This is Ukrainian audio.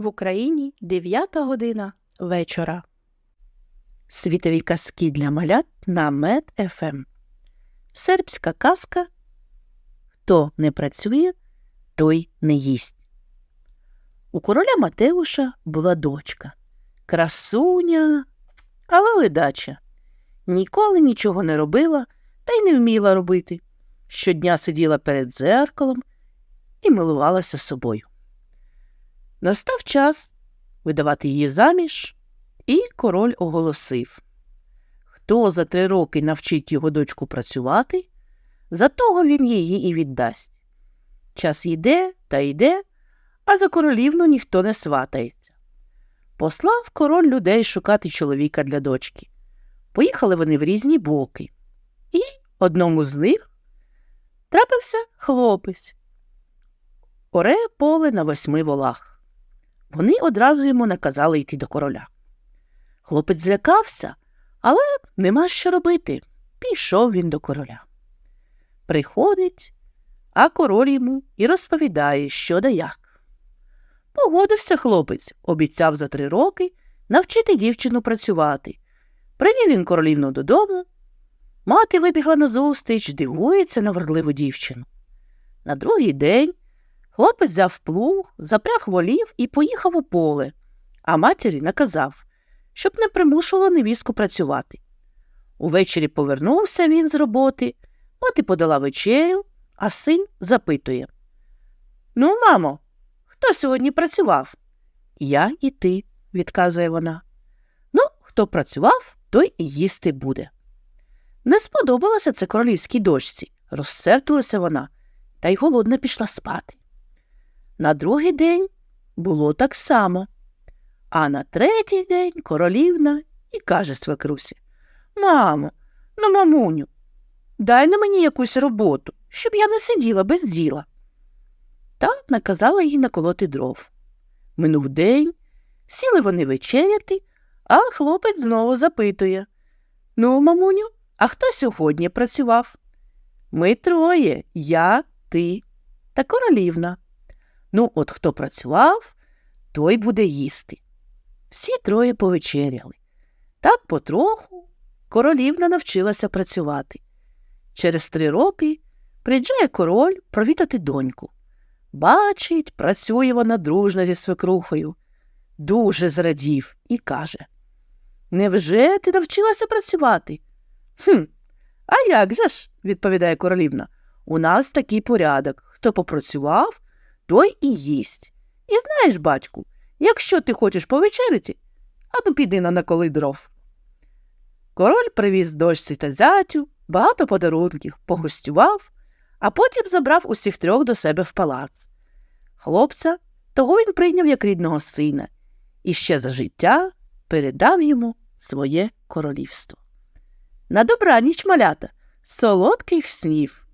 В Україні 9 година вечора. Світові казки для малят на Мед ФМ. Сербська казка Хто не працює, той не їсть. У короля Матеуша була дочка. Красуня, але ледача. Ніколи нічого не робила та й не вміла робити. Щодня сиділа перед дзеркалом і милувалася собою. Настав час видавати її заміж, і король оголосив хто за три роки навчить його дочку працювати, за того він її і віддасть. Час йде та йде, а за королівну ніхто не сватається. Послав король людей шукати чоловіка для дочки. Поїхали вони в різні боки, і одному з них трапився хлопець. Оре поле на восьми волах. Вони одразу йому наказали йти до короля. Хлопець злякався, але нема що робити. Пішов він до короля. Приходить, а король йому і розповідає, що да як. Погодився хлопець, обіцяв за три роки навчити дівчину працювати. Прийняв він королівну додому. Мати вибігла назустріч, дивується на вродливу дівчину. На другий день хлопець взяв плуг, запряг волів і поїхав у поле, а матері наказав, щоб не примушувала невістку працювати. Увечері повернувся він з роботи, мати подала вечерю, а син запитує Ну, мамо, хто сьогодні працював? Я і ти, відказує вона. Ну, хто працював, той і їсти буде. Не сподобалося це королівській дочці, розсердилася вона та й голодна пішла спати. На другий день було так само. А на третій день королівна і каже свекрусі Мамо, ну, мамуню, дай на мені якусь роботу, щоб я не сиділа без діла. Та наказала їй наколоти дров. Минув день, сіли вони вечеряти, а хлопець знову запитує Ну, мамуню, а хто сьогодні працював? Ми троє, я, ти та королівна. Ну, от хто працював, той буде їсти. Всі троє повечеряли. Так потроху королівна навчилася працювати. Через три роки приїжджає король провідати доньку. Бачить, працює вона дружно зі свекрухою. Дуже зрадів і каже Невже ти навчилася працювати? Хм, а як же ж, відповідає королівна. У нас такий порядок. Хто попрацював, той і їсть. І знаєш, батьку, якщо ти хочеш повечеряти, а то піди на наколи дров. Король привіз дочці та зятю, багато подарунків, погостював, а потім забрав усіх трьох до себе в палац. Хлопця того він прийняв як рідного сина і ще за життя передав йому своє королівство. На добраніч, малята, солодких снів!